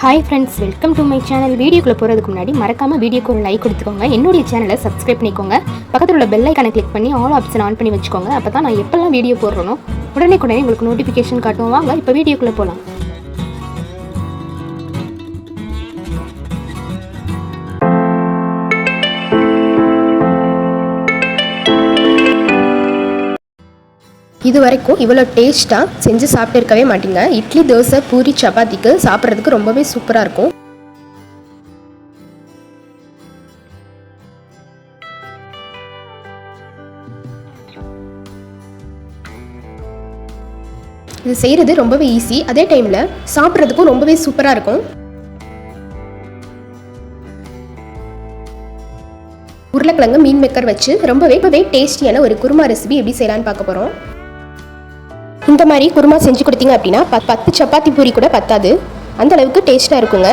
Hi friends welcome to my channel வீடியோக்குள்ளே போகிறதுக்கு முன்னாடி மறக்காமல் வீடியோக்கு ஒரு லைக் கொடுத்துக்கோங்க. என்னுடைய சேனலை சப்ஸ்கிரைப் பண்ணிக்கோங்க. பக்கத்தில் உள்ள பெல் ஐக்கனை கிளிக் பண்ணி ஆல் ஆப்ஷன் ஆன் பண்ணி வச்சுக்கோங்க. அப்போ தான் நான் எப்போல்லாம் வீடியோ போடுறனோ உடனே உடனே உங்களுக்கு நோட்டிஃபிகேஷன் காட்டும். வாங்க இப்போ வீடியோக்குள்ளே போகலாம் இது வரைக்கும் இவ்வளோ டேஸ்ட்டாக செஞ்சு சாப்பிட்டு இருக்கவே மாட்டீங்க. இட்லி தோசை பூரி சப்பாத்திக்கு சாப்பிட்றதுக்கு ரொம்பவே சூப்பராக இருக்கும். இது செய்கிறது ரொம்பவே ஈஸி அதே டைமில் சாப்பிட்றதுக்கும் ரொம்பவே சூப்பராக இருக்கும். உருளைக்கிழங்கு மீன் மேக்கர் வச்சு ரொம்பவே இப்போவே டேஸ்டியான ஒரு குருமா ரெசிபி எப்படி செய்யலான்னு பார்க்க போகிறோம் இந்த மாதிரி குருமா செஞ்சு கொடுத்தீங்க அப்படின்னா பத்து சப்பாத்தி பூரி கூட பத்தாது. அந்த அளவுக்கு டேஸ்ட்டாக இருக்குங்க.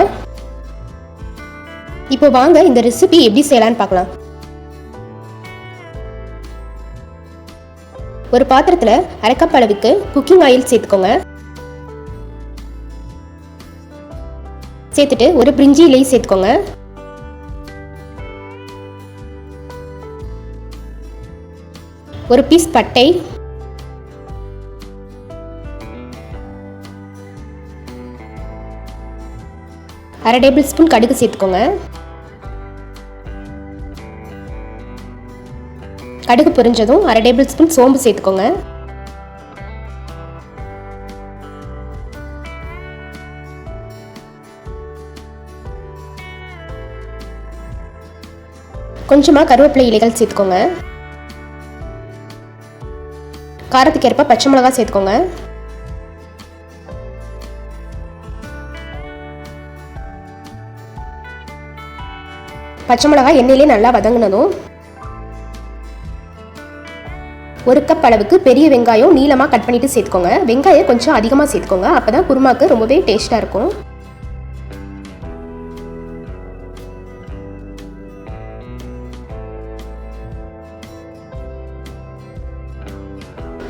இப்போ வாங்க இந்த ரெசிபி எப்படி செய்யலான்னு பார்க்கலாம். ஒரு பாத்திரத்தில் அரைக்கப் அளவுக்கு குக்கிங் ஆயில் சேர்த்துக்கோங்க. சேர்த்துட்டு ஒரு பிரிஞ்சி இலையை சேர்த்துக்கோங்க. ஒரு பீஸ் பட்டை அரை டேபிள் ஸ்பூன் கடுகு சேர்த்துக்கோங்க. கடுகு பொரிஞ்சதும் அரை டேபிள் ஸ்பூன் சோம்பு சேர்த்துக்கோங்க. கொஞ்சமாக கருவேப்பிலை இலைகள் சேர்த்துக்கோங்க. காரத்துக்கு ஏற்ப பச்சை மிளகா சேர்த்துக்கோங்க. பச்சை மிளகாய் எண்ணெயிலே நல்லா வதங்கினதும் ஒரு கப் அளவுக்கு பெரிய வெங்காயம் நீளமாக கட் பண்ணிட்டு சேர்த்துக்கோங்க. வெங்காயம் கொஞ்சம் அதிகமாக சேர்த்துக்கோங்க. அப்போ தான் குருமாக்கு ரொம்பவே டேஸ்ட்டாக இருக்கும்.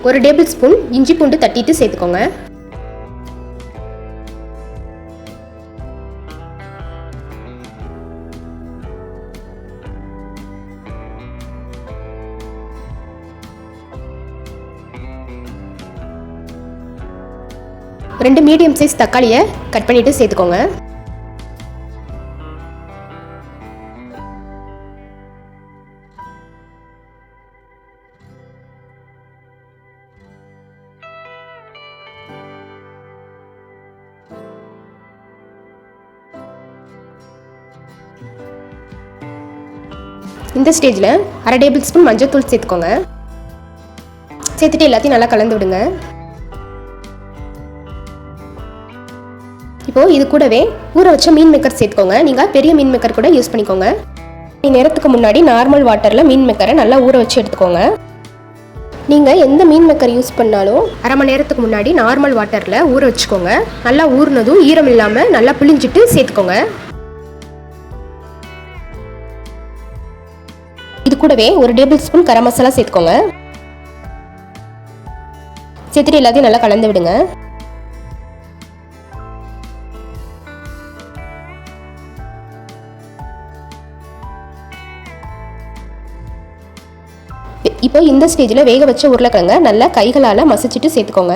ஒரு டேபிள் ஸ்பூன் இஞ்சி பூண்டு தட்டிட்டு சேர்த்துக்கோங்க. ரெண்டு மீடியம் சைஸ் தக்காளியை கட் பண்ணிட்டு சேர்த்துக்கோங்க. இந்த ஸ்டேஜில் அரை டேபிள் ஸ்பூன் மஞ்சள் தூள் சேர்த்துக்கோங்க. சேர்த்துட்டு எல்லாத்தையும் நல்லா கலந்து விடுங்க. இப்போது இது கூடவே ஊற வச்ச மீன் மேக்கர் சேர்த்துக்கோங்க. நீங்கள் பெரிய மீன் மேக்கர் கூட யூஸ் பண்ணிக்கோங்க. நேரத்துக்கு முன்னாடி நார்மல் வாட்டரில் மீன் மேக்கரை நல்லா ஊற வச்சு எடுத்துக்கோங்க. நீங்கள் எந்த மீன் மேக்கர் யூஸ் பண்ணாலும் அரை மணி நேரத்துக்கு முன்னாடி நார்மல் வாட்டரில் ஊற வச்சுக்கோங்க. நல்லா ஊறினதும் ஈரம் இல்லாமல் நல்லா பிழிஞ்சிட்டு சேர்த்துக்கோங்க. இது கூடவே ஒரு டேபிள் ஸ்பூன் கரம் மசாலா சேர்த்துக்கோங்க. சேர்த்துட்டு எல்லாத்தையும் நல்லா கலந்து விடுங்க. இப்போ இந்த ஸ்டேஜில் வேக வச்ச உருளைக்கிழங்க நல்லா கைகளால் மசிச்சுட்டு சேர்த்துக்கோங்க.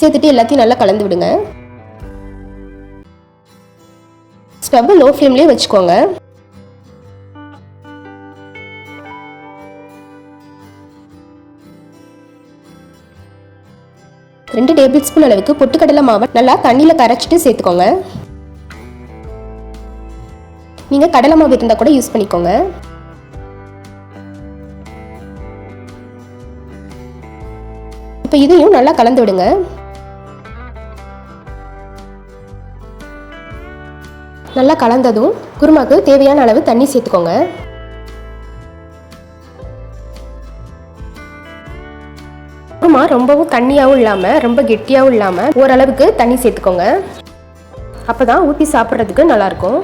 சேர்த்துட்டு எல்லாத்தையும் நல்லா கலந்து விடுங்க. ஸ்டவ் லோ ஃப்ளேம்லேயே வச்சுக்கோங்க. ரெண்டு டேபிள் ஸ்பூன் அளவுக்கு பொட்டுக்கடலை மாவை நல்லா தண்ணியில் கரைச்சிட்டு சேர்த்துக்கோங்க. நீங்கள் கடலை மாவு இருந்தால் கூட யூஸ் பண்ணிக்கோங்க. இப்போ இதையும் நல்லா கலந்து விடுங்க. நல்லா கலந்ததும் குருமாக்கு தேவையான அளவு தண்ணி சேர்த்துக்கோங்க. குருமா ரொம்பவும் தண்ணியாகவும் இல்லாமல் ரொம்ப கெட்டியாகவும் இல்லாமல் ஓரளவுக்கு தண்ணி சேர்த்துக்கோங்க. அப்போ தான் ஊற்றி சாப்பிட்றதுக்கு நல்லாயிருக்கும்.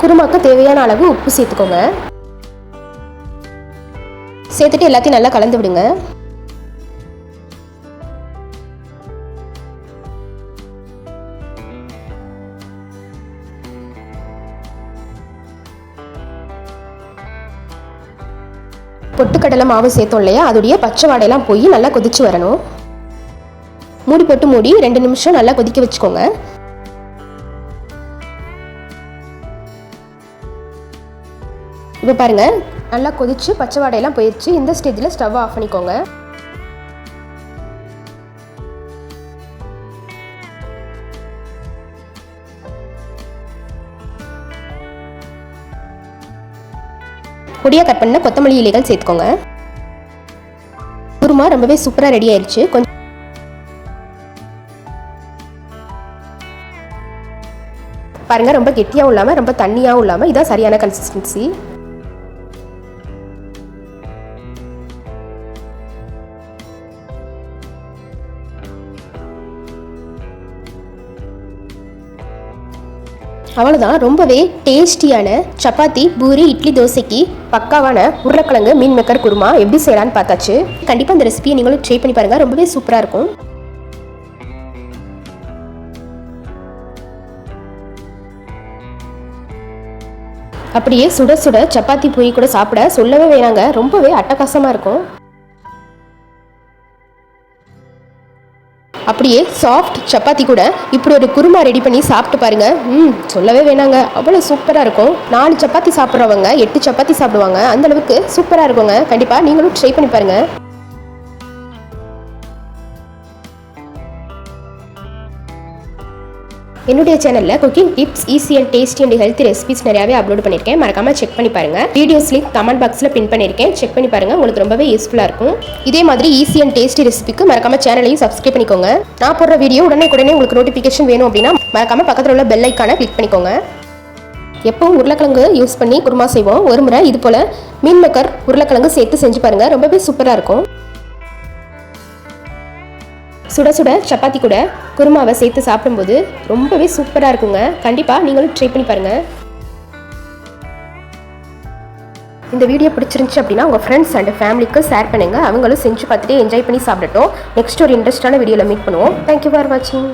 குருமாக்கு தேவையான அளவு உப்பு சேர்த்துக்கோங்க. சேர்த்துட்டு எல்லாத்தையும் நல்லா கலந்து விடுங்க. பொட்டுக்கடலை மாவு சேர்த்தோம் இல்லையா? அதோடைய பச்சை வாடையெல்லாம் போய் நல்லா கொதிச்சு வரணும். மூடி போட்டு மூடி ரெண்டு நிமிஷம் நல்லா கொதிக்க வச்சுக்கோங்க. இப்போ பாருங்க நல்லா கொதிச்சு பச்சை வாடையெல்லாம் போயிடுச்சு இந்த ஸ்டேஜில் ஸ்டவ் ஆஃப் பண்ணிக்கோங்க. பொடியாக கட் பண்ண கொத்தமல்லி இலைகள் சேர்த்துக்கோங்க. குருமா ரொம்பவே சூப்பராக ரெடி ஆயிடுச்சு கொஞ்சம் பாருங்க ரொம்ப கெட்டியாகவும் இல்லாமல் ரொம்ப தண்ணியாகவும் இல்லாமல் இதான் சரியான கன்சிஸ்டன்சி அவ்வளோதான் ரொம்பவே டேஸ்டியான சப்பாத்தி பூரி இட்லி தோசைக்கு பக்காவான உருளைக்கிழங்கு மீன் மேக்கர் குருமா எப்படி செய்யலான்னு பார்த்தாச்சு. கண்டிப்பாக இந்த ரெசிபியை நீங்களும் ட்ரை பண்ணி பாருங்கள் ரொம்பவே சூப்பராக இருக்கும். அப்படியே சுட சுட சப்பாத்தி பூரி கூட சாப்பிட சொல்லவே வேணாங்க. ரொம்பவே அட்டகாசமாக இருக்கும். அப்படியே சாஃப்ட் சப்பாத்தி கூட இப்படி ஒரு குருமா ரெடி பண்ணி சாப்பிட்டு பாருங்க. ம் சொல்லவே வேணாங்க. அவ்வளோ சூப்பராக இருக்கும். நாலு சப்பாத்தி சாப்பிட்றவங்க எட்டு சப்பாத்தி சாப்பிடுவாங்க. அந்த அளவுக்கு சூப்பராக இருக்குங்க. கண்டிப்பாக நீங்களும் ட்ரை பண்ணி பாருங்கள் என்னுடைய சேனலில் cooking tips easy and tasty and healthy recipes நிறையாவே அப்லோட் பண்ணியிருக்கேன் மறக்காம செக் பண்ணி பாருங்க. வீடியோஸ் லிங்க் கமெண்ட் பாக்ஸில் பின் பண்ணியிருக்கேன் செக் பண்ணி பாருங்க. உங்களுக்கு ரொம்பவே யூஸ்ஃபுல்லாக இருக்கும். இதே மாதிரி ஈஸி அண்ட் டேஸ்டி ரெசிபிக்கு மறக்காம சேனலையும் சப்ஸ்கிரைப் பண்ணிக்கோங்க. நான் போடுற வீடியோ உடனே உடனே உங்களுக்கு நோட்டிஃபிகேஷன் வேணும் அப்படின்னா மறக்காம பக்கத்தில் உள்ள பெல் ஐக்கானை கிளிக் பண்ணிக்கோங்க. எப்பவும் உருளைக்கிழங்கு யூஸ் பண்ணி குருமா செய்வோம். ஒரு முறை இது போல் மீன் மக்கர் உருளைக்கிழங்கு சேர்த்து செஞ்சு பாருங்க. ரொம்பவே சூப்பராக இருக்கும். சுட சுட சப்பாத்தி கூட குருமாவை சேர்த்து சாப்பிடும்போது ரொம்பவே சூப்பராக இருக்குங்க. கண்டிப்பாக நீங்களும் ட்ரை பண்ணி பாருங்கள் இந்த வீடியோ பிடிச்சிருந்துச்சு அப்படின்னா உங்கள் ஃப்ரெண்ட்ஸ் அண்ட் ஃபேமிலிக்கு ஷேர் பண்ணுங்கள் அவங்களும் செஞ்சு பார்த்துட்டு என்ஜாய் பண்ணி சாப்பிடட்டும். நெக்ஸ்ட் ஒரு இன்ட்ரெஸ்டான வீடியோவில் மீட் பண்ணுவோம். தேங்க்யூ ஃபார் வாட்சிங்